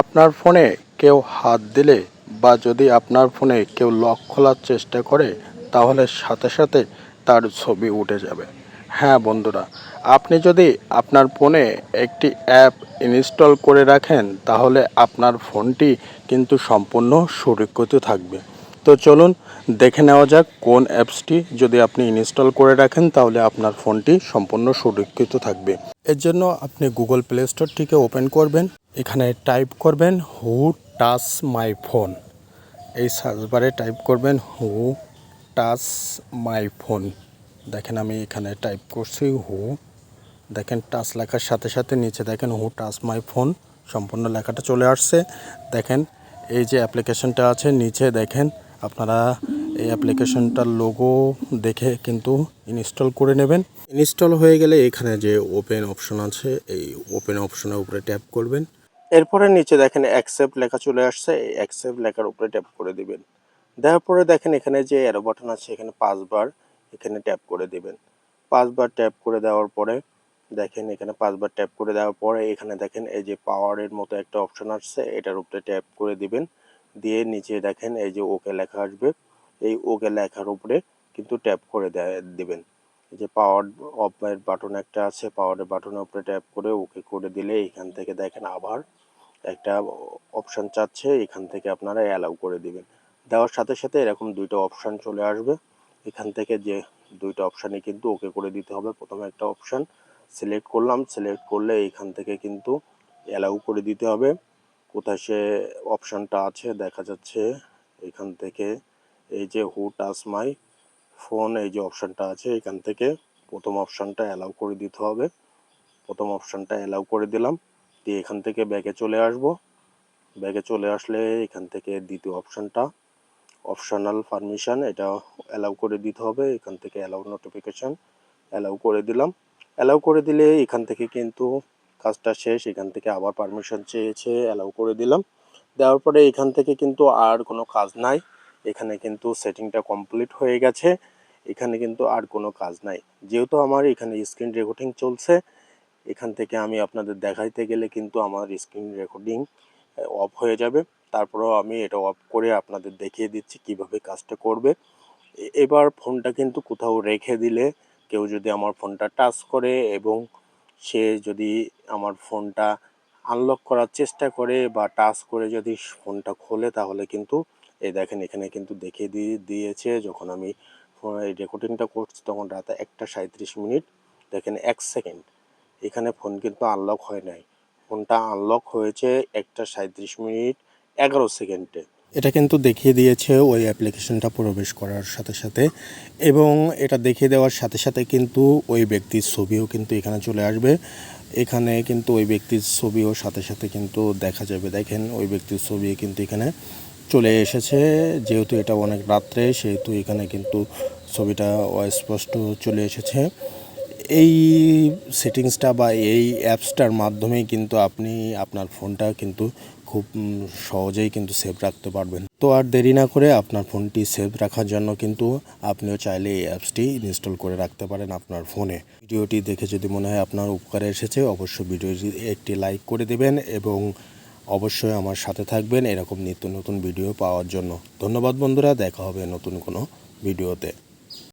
আপনার ফোনে কেউ হাত দিলে বা যদি আপনার ফোনে কেউ লক খোলার চেষ্টা করে, তাহলে সাথে সাথে তার ছবি উঠে যাবে। হ্যাঁ বন্ধুরা, আপনি যদি আপনার ফোনে একটি অ্যাপ ইনস্টল করে রাখেন, তাহলে আপনার ফোনটি কিন্তু সম্পূর্ণ সুরক্ষিত থাকবে। তো চলুন দেখে নেওয়া যাক কোন অ্যাপসটি যদি আপনি ইনস্টল করে রাখেন, তাহলে আপনার ফোনটি সম্পূর্ণ সুরক্ষিত থাকবে। এর জন্য আপনি গুগল প্লে স্টোরটিকে ওপেন করবেন। এখানে টাইপ করবেন, হু টাচ মাই ফোন। এই সার্চ বারে টাইপ করবেন, হু টাচ মাই ফোন। দেখেন আমি এখানে টাইপ করছি, হু। দেখেন টাচ লেখার সাথে সাথে নিচে দেখেন, হু টাচ মাই ফোন। সম্পূর্ণ লেখাটা চলে আসছে। দেখেন এই যে অ্যাপ্লিকেশনটা আছে, নিচে দেখেন আপনারা এই অ্যাপ্লিকেশনটার লোগো দেখে কিন্তু ইনস্টল করে নেবেন। ইনস্টল হয়ে গেলে এখানে যে ওপেন অপশন আছে, এই ওপেন অপশনের উপরে ট্যাপ করবেন। এরপরে নিচে দেখেন অ্যাকসেপ্ট লেখা চলে আসছে, এই অ্যাকসেপ্ট লেখার উপরে ট্যাপ করে দিবেন। দেওয়ার পরে দেখেন এখানে যে অ্যারো বাটন আছে, এখানে পাঁচবার এখানে ট্যাপ করে দিবেন। পাঁচবার ট্যাপ করে দেওয়ার পরে দেখেন এখানে পাঁচবার ট্যাপ করে দেওয়ার পরে এখানে দেখেন এই যে পাওয়ারের মতো একটা অপশন আসছে, এটার উপরে ট্যাপ করে দিবেন। দিয়ে নিচে দেখেন, এই যে ওকে লেখা আসবে, এই ওকে লেখার উপরে কিন্তু ট্যাপ করে দিবেন। এই যে পাওয়ার অফের বাটন একটা আছে পাওয়ারের বাটনের উপরে ট্যাপ করে ওকে করে দিলে এখান থেকে দেখেন আবার একটা অপশান চাচ্ছে, এখান থেকে আপনারা অ্যালাউ করে দিবেন। দেওয়ার সাথে সাথে এরকম দুইটা অপশান চলে আসবে। এখান থেকে যে দুইটা অপশানই কিন্তু ওকে করে দিতে হবে। প্রথমে একটা অপশান সিলেক্ট করলাম সিলেক্ট করলে এখান থেকে কিন্তু অ্যালাউ করে দিতে হবে। কোথায় সে অপশানটা আছে, দেখা যাচ্ছে এখান থেকে। এই যে হু টাচ মাই ফোন, এই যে অপশানটা আছে এখান থেকে। প্রথম অপশানটা অ্যালাউ করে দিতে হবে। প্রথম অপশানটা অ্যালাউ করে দিলাম। দিয়ে এখান থেকে ব্যাগে চলে আসব। ব্যাগে চলে আসলে এখান থেকে দ্বিতীয় অপশানটা, অপশনাল পারমিশন, এটা অ্যালাউ করে দিতে হবে। এখান থেকে অ্যালাউ নোটিফিকেশন অ্যালাউ করে দিলাম। অ্যালাউ করে দিলে এখান থেকে কিন্তু কাজটা শেষ, এখান থেকে আবার পারমিশন চেয়েছে অ্যালাউ করে দিলাম। দেওয়ার পরে এখান থেকে কিন্তু আর কোনো কাজ নাই। এখানে কিন্তু সেটিংটা কমপ্লিট হয়ে গেছে। এখানে কিন্তু আর কোনো কাজ নাই। যেহেতু আমার এখানে স্ক্রিন রেকর্ডিং চলছে, এখান থেকে আমি আপনাদের দেখাইতে গেলে কিন্তু আমার স্ক্রিন রেকর্ডিং অফ হয়ে যাবে। তারপরেও আমি এটা অফ করে আপনাদের দেখিয়ে দিচ্ছি কীভাবে কাজটা করবে। এবার ফোনটা কিন্তু কোথাও রেখে দিলে, কেউ যদি আমার ফোনটা টাচ করে এবং সে যদি আমার ফোনটা আনলক করার চেষ্টা করে বা টাচ করে যদি ফোনটা খোলে তাহলে কিন্তু, এই দেখেন এখানে কিন্তু দেখিয়ে দিয়ে দিয়েছে, যখন আমি এই রেকর্ডিংটা করছি তখন রাত একটা সাঁত্রিশ মিনিট, দেখেন এক সেকেন্ড এখানে ফোন কিন্তু আনলক হয় নাই। ফোনটা আনলক হয়েছে একটা সাঁত্রিশ মিনিট এগারো সেকেন্ডে এটা কিন্তু দেখিয়ে দিয়েছে ওই অ্যাপ্লিকেশনটা প্রবেশ করার সাথে সাথে এবং এটা দেখিয়ে দেওয়ার সাথে সাথে কিন্তু ওই ব্যক্তির ছবিও কিন্তু এখানে চলে আসবে। এখানে কিন্তু ওই ব্যক্তির ছবিও সাথে সাথে কিন্তু দেখা যাবে। দেখেন, ওই ব্যক্তির ছবি কিন্তু এখানে চলে এসেছে। যেহেতু এটা অনেক রাত্রে, সেহেতু এখানে কিন্তু ছবিটা অস্পষ্ট চলে এসেছে। এই সেটিংসটা বা এই অ্যাপসটার মাধ্যমেই কিন্তু আপনি আপনার ফোনটা কিন্তু খুব সহজেই কিন্তু সেভ রাখতে পারবেন। তো আর দেরি না করে আপনার ফোনটি সেভ রাখার জন্য কিন্তু আপনিও চাইলে এই অ্যাপসটি ইনস্টল করে রাখতে পারেন আপনার ফোনে। ভিডিওটি দেখে যদি মনে হয় আপনার উপকারে এসেছে, অবশ্যই ভিডিওটি একটি লাইক করে দেবেন এবং অবশ্যই আমার সাথে থাকবেন এরকম নিত্য নতুন ভিডিও পাওয়ার জন্য। ধন্যবাদ বন্ধুরা, দেখা হবে নতুন কোনো ভিডিওতে।